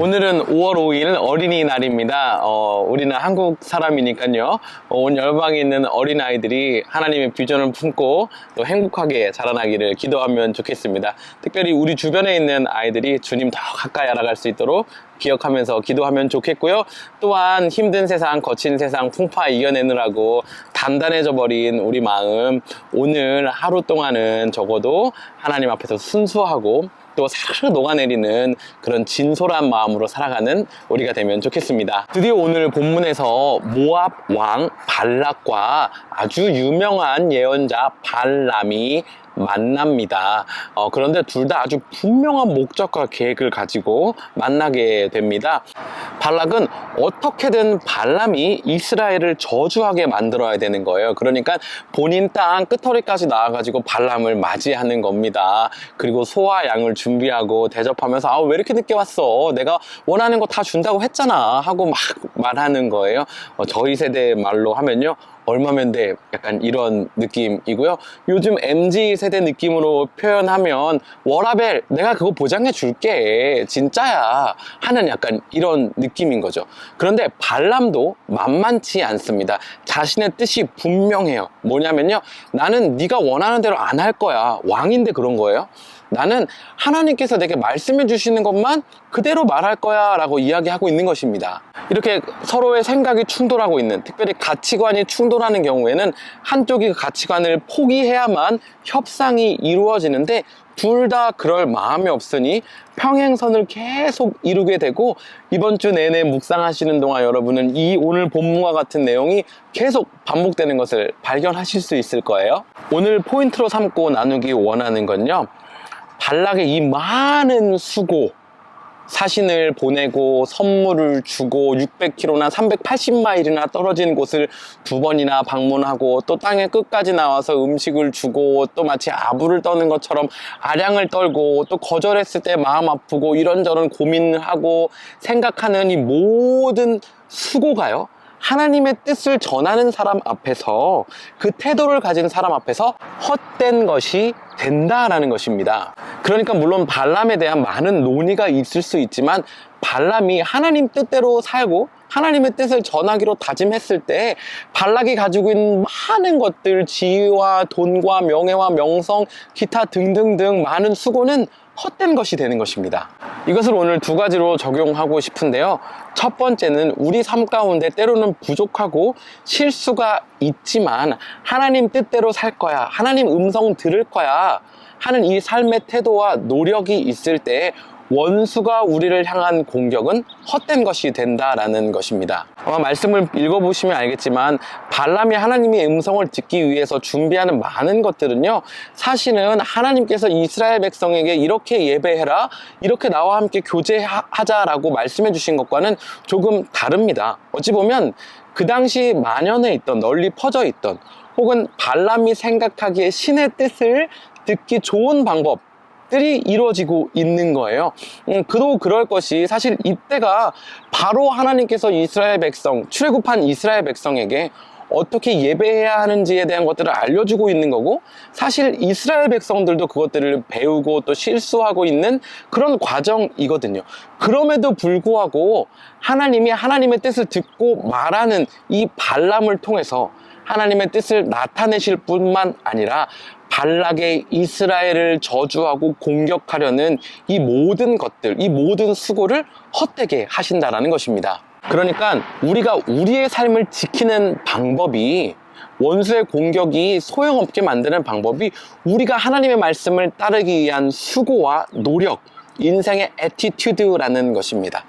오늘은 5월 5일 어린이날입니다. 어, 우리는 한국 사람이니까요. 어, 온 열방에 있는 어린아이들이 하나님의 비전을 품고 또 행복하게 자라나기를 기도하면 좋겠습니다. 특별히 우리 주변에 있는 아이들이 주님 더 가까이 알아갈 수 있도록 기억하면서 기도하면 좋겠고요. 또한 힘든 세상, 거친 세상 풍파 이겨내느라고 단단해져 버린 우리 마음 오늘 하루 동안은 적어도 하나님 앞에서 순수하고 또 사르르 녹아내리는 그런 진솔한 마음으로 살아가는 우리가 되면 좋겠습니다. 드디어 오늘 본문에서 모압 왕 발락과 아주 유명한 예언자 발람이 만납니다. 어, 그런데 둘 다 아주 분명한 목적과 계획을 가지고 만나게 됩니다. 발락은 어떻게든 발람이 이스라엘을 저주하게 만들어야 되는 거예요. 그러니까 본인 땅 끝허리까지 나와가지고 발람을 맞이하는 겁니다. 그리고 소와 양을 준비하고 대접하면서 아, 왜 이렇게 늦게 왔어? 내가 원하는 거 다 준다고 했잖아. 하고 막 말하는 거예요. 어, 저희 세대 말로 하면요. 얼마면 돼? 약간 이런 느낌이고요. 요즘 MZ 세대 느낌으로 표현하면 워라벨 내가 그거 보장해 줄게 진짜야 하는 약간 이런 느낌인 거죠. 그런데 발람도 만만치 않습니다. 자신의 뜻이 분명해요. 뭐냐면요. 나는 네가 원하는 대로 안 할 거야. 왕인데 그런 거예요. 나는 하나님께서 내게 말씀해 주시는 것만 그대로 말할 거야 라고 이야기하고 있는 것입니다. 이렇게 서로의 생각이 충돌하고 있는, 특별히 가치관이 충돌하는 경우에는 한쪽이 그 가치관을 포기해야만 협상이 이루어지는데 둘 다 그럴 마음이 없으니 평행선을 계속 이루게 되고 이번 주 내내 묵상하시는 동안 여러분은 이 오늘 본문과 같은 내용이 계속 반복되는 것을 발견하실 수 있을 거예요. 오늘 포인트로 삼고 나누기 원하는 건요. 발락의 이 많은 수고, 사신을 보내고 선물을 주고 600km나 380마일이나 떨어진 곳을 두 번이나 방문하고 또 땅의 끝까지 나와서 음식을 주고 또 마치 아부를 떠는 것처럼 아량을 떨고 또 거절했을 때 마음 아프고 이런저런 고민을 하고 생각하는 이 모든 수고가요. 하나님의 뜻을 전하는 사람 앞에서 그 태도를 가진 사람 앞에서 헛된 것이 된다라는 것입니다. 그러니까 물론 발람에 대한 많은 논의가 있을 수 있지만 발람이 하나님 뜻대로 살고 하나님의 뜻을 전하기로 다짐했을 때 발락이 가지고 있는 많은 것들 지위와 돈과 명예와 명성 기타 등등등 많은 수고는 헛된 것이 되는 것입니다. 이것을 오늘 두 가지로 적용하고 싶은데요. 첫 번째는 우리 삶 가운데 때로는 부족하고 실수가 있지만 하나님 뜻대로 살 거야. 하나님 음성 들을 거야. 하는 이 삶의 태도와 노력이 있을 때 원수가 우리를 향한 공격은 헛된 것이 된다라는 것입니다. 아마 말씀을 읽어보시면 알겠지만 발람이 하나님의 음성을 듣기 위해서 준비하는 많은 것들은요 사실은 하나님께서 이스라엘 백성에게 이렇게 예배해라 이렇게 나와 함께 교제하자라고 말씀해 주신 것과는 조금 다릅니다. 어찌 보면 그 당시 만연해 있던 널리 퍼져 있던 혹은 발람이 생각하기에 신의 뜻을 듣기 좋은 방법 들이 이루어지고 있는 거예요. 음, 그도 그럴 것이 사실 이때가 바로 하나님께서 이스라엘 백성, 출애굽한 이스라엘 백성에게 어떻게 예배해야 하는지에 대한 것들을 알려주고 있는 거고 사실 이스라엘 백성들도 그것들을 배우고 또 실수하고 있는 그런 과정이거든요. 그럼에도 불구하고 하나님이 하나님의 뜻을 듣고 말하는 이 발람을 통해서 하나님의 뜻을 나타내실 뿐만 아니라 발락의 이스라엘을 저주하고 공격하려는 이 모든 것들, 이 모든 수고를 헛되게 하신다라는 것입니다. 그러니까 우리가 우리의 삶을 지키는 방법이 원수의 공격이 소용없게 만드는 방법이 우리가 하나님의 말씀을 따르기 위한 수고와 노력, 인생의 에티튜드라는 것입니다.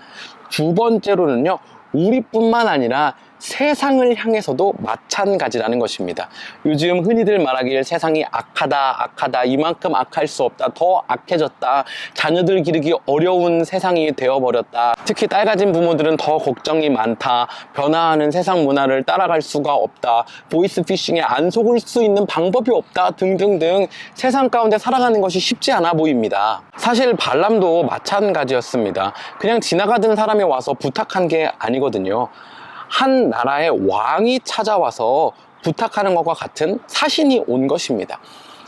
두 번째로는요, 우리뿐만 아니라 세상을 향해서도 마찬가지라는 것입니다. 요즘 흔히들 말하길 세상이 악하다, 악하다, 이만큼 악할 수 없다, 더 악해졌다, 자녀들 기르기 어려운 세상이 되어버렸다. 특히 딸 가진 부모들은 더 걱정이 많다, 변화하는 세상 문화를 따라갈 수가 없다, 보이스피싱에 안 속을 수 있는 방법이 없다, 등등등 세상 가운데 살아가는 것이 쉽지 않아 보입니다. 사실 발람도 마찬가지였습니다. 그냥 지나가던 사람이 와서 부탁한 게 아니거든요. 한 나라의 왕이 찾아와서 부탁하는 것과 같은 사신이 온 것입니다.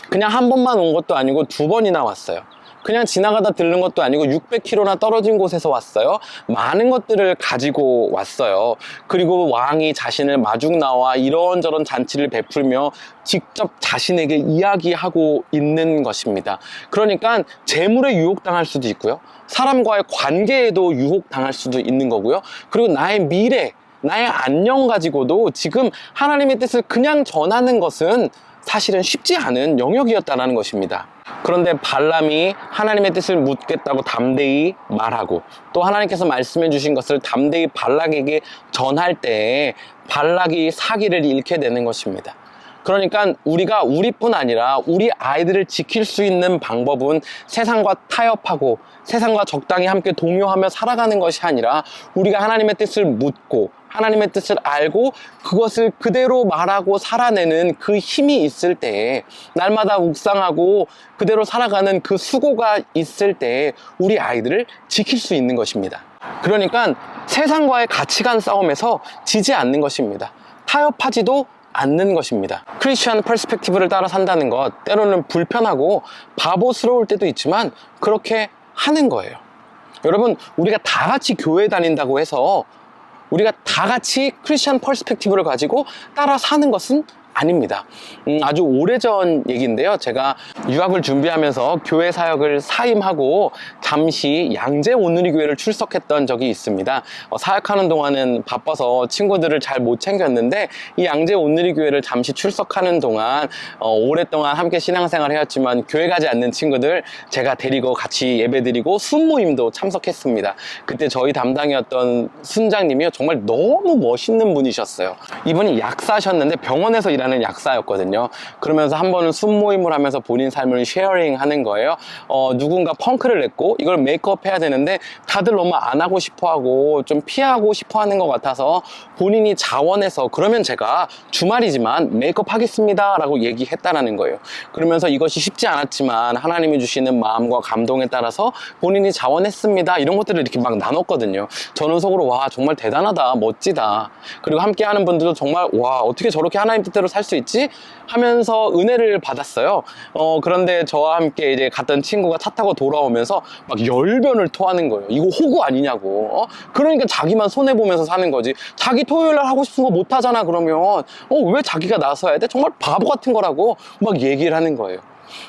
그냥 한 번만 온 것도 아니고 두 번이나 왔어요. 그냥 지나가다 들른 것도 아니고 600km나 떨어진 곳에서 왔어요. 많은 것들을 가지고 왔어요. 그리고 왕이 자신을 마중 나와 이런저런 잔치를 베풀며 직접 자신에게 이야기하고 있는 것입니다. 그러니까 재물에 유혹당할 수도 있고요. 사람과의 관계에도 유혹당할 수도 있는 거고요. 그리고 나의 미래, 나의 안녕 가지고도 지금 하나님의 뜻을 그냥 전하는 것은 사실은 쉽지 않은 영역이었다는 것입니다. 그런데 발람이 하나님의 뜻을 묻겠다고 담대히 말하고 또 하나님께서 말씀해 주신 것을 담대히 발락에게 전할 때 발락이 사기를 잃게 되는 것입니다. 그러니까 우리가 우리뿐 아니라 우리 아이들을 지킬 수 있는 방법은 세상과 타협하고 세상과 적당히 함께 동요하며 살아가는 것이 아니라 우리가 하나님의 뜻을 묻고 하나님의 뜻을 알고 그것을 그대로 말하고 살아내는 그 힘이 있을 때 날마다 묵상하고 그대로 살아가는 그 수고가 있을 때 우리 아이들을 지킬 수 있는 것입니다. 그러니까 세상과의 가치관 싸움에서 지지 않는 것입니다. 타협하지도 않는 것입니다. 크리스천 퍼스펙티브를 따라 산다는 것 때로는 불편하고 바보스러울 때도 있지만 그렇게 하는 거예요. 여러분 우리가 다 같이 교회 다닌다고 해서 우리가 다 같이 크리스천 퍼스펙티브를 가지고 따라 사는 것은 아닙니다. 음, 아주 오래전 얘기인데요. 제가 유학을 준비하면서 교회 사역을 사임하고 잠시 양재 오누리 교회를 출석했던 적이 있습니다. 어, 사역하는 동안은 바빠서 친구들을 잘 못 챙겼는데 이 양재 오누리 교회를 잠시 출석하는 동안 어, 오랫동안 함께 신앙생활을 해왔지만 교회 가지 않는 친구들 제가 데리고 같이 예배드리고 순모임도 참석했습니다. 그때 저희 담당이었던 순장님이 정말 너무 멋있는 분이셨어요. 이분이 약사셨는데 병원에서 일하는 약사였거든요. 그러면서 한 번은 순모임을 하면서 본인 삶을 쉐어링 하는 거예요. 어, 누군가 펑크를 냈고 이걸 메이크업 해야 되는데 다들 너무 안 하고 싶어 하고 좀 피하고 싶어 하는 것 같아서 본인이 자원해서 그러면 제가 주말이지만 메이크업 하겠습니다 라고 얘기했다라는 거예요. 그러면서 이것이 쉽지 않았지만 하나님이 주시는 마음과 감동에 따라서 본인이 자원했습니다. 이런 것들을 이렇게 막 나눴거든요. 저는 속으로 와 정말 대단하다 멋지다. 그리고 함께 하는 분들도 정말 와 어떻게 저렇게 하나님 뜻대로 살 수 있지 하면서 은혜를 받았어요. 어 그런데 저와 함께 이제 갔던 친구가 차 타고 돌아오면서 막 열변을 토하는 거예요. 이거 호구 아니냐고. 어? 그러니까 자기만 손해 보면서 사는 거지. 자기 토요일 날 하고 싶은 거 못 하잖아 그러면 어 왜 자기가 나서야 돼? 정말 바보 같은 거라고 막 얘기를 하는 거예요.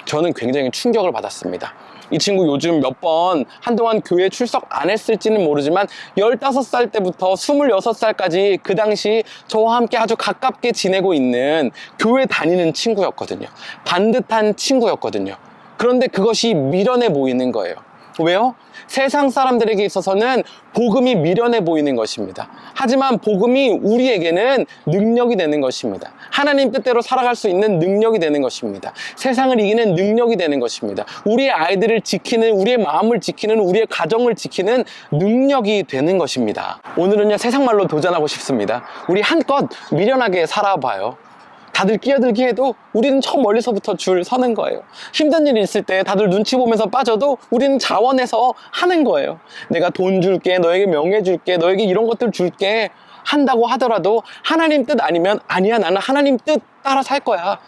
저는 굉장히 충격을 받았습니다. 이 친구 요즘 몇 번 한동안 교회 출석 안 했을지는 모르지만 15살 때부터 26살까지 그 당시 저와 함께 아주 가깝게 지내고 있는 교회 다니는 친구였거든요. 반듯한 친구였거든요. 그런데 그것이 미련해 보이는 거예요. 왜요? 세상 사람들에게 있어서는 복음이 미련해 보이는 것입니다. 하지만 복음이 우리에게는 능력이 되는 것입니다. 하나님 뜻대로 살아갈 수 있는 능력이 되는 것입니다. 세상을 이기는 능력이 되는 것입니다. 우리의 아이들을 지키는, 우리의 마음을 지키는, 우리의 가정을 지키는 능력이 되는 것입니다. 오늘은요, 세상 말로 도전하고 싶습니다. 우리 한껏 미련하게 살아봐요. 다들 끼어들기 해도 우리는 저 멀리서부터 줄 서는 거예요. 힘든 일이 있을 때 다들 눈치 보면서 빠져도 우리는 자원해서 하는 거예요. 내가 돈 줄게, 너에게 명예 줄게, 너에게 이런 것들 줄게 한다고 하더라도 하나님 뜻 아니면 아니야, 나는 하나님 뜻 따라 살 거야.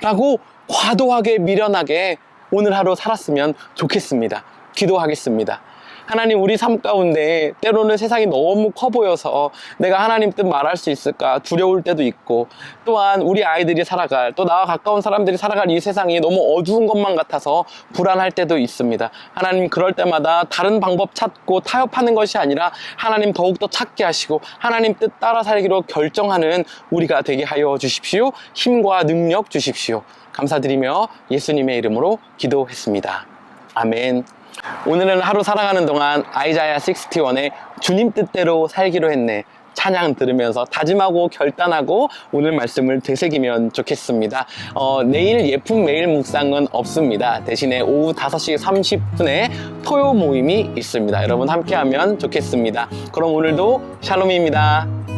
라고 과도하게 미련하게 오늘 하루 살았으면 좋겠습니다. 기도하겠습니다. 하나님 우리 삶 가운데 때로는 세상이 너무 커 보여서 내가 하나님 뜻 말할 수 있을까 두려울 때도 있고 또한 우리 아이들이 살아갈 또 나와 가까운 사람들이 살아갈 이 세상이 너무 어두운 것만 같아서 불안할 때도 있습니다. 하나님 그럴 때마다 다른 방법 찾고 타협하는 것이 아니라 하나님 더욱더 찾게 하시고 하나님 뜻 따라 살기로 결정하는 우리가 되게 하여 주십시오. 힘과 능력 주십시오. 감사드리며 예수님의 이름으로 기도했습니다. 아멘. 오늘은 하루 살아가는 동안 아이자야 61의 주님 뜻대로 살기로 했네. 찬양 들으면서 다짐하고 결단하고 오늘 말씀을 되새기면 좋겠습니다. 어, 내일 예쁜 매일 묵상은 없습니다. 대신에 오후 5시 30분에 토요 모임이 있습니다. 여러분 함께하면 좋겠습니다. 그럼 오늘도 샬롬입니다.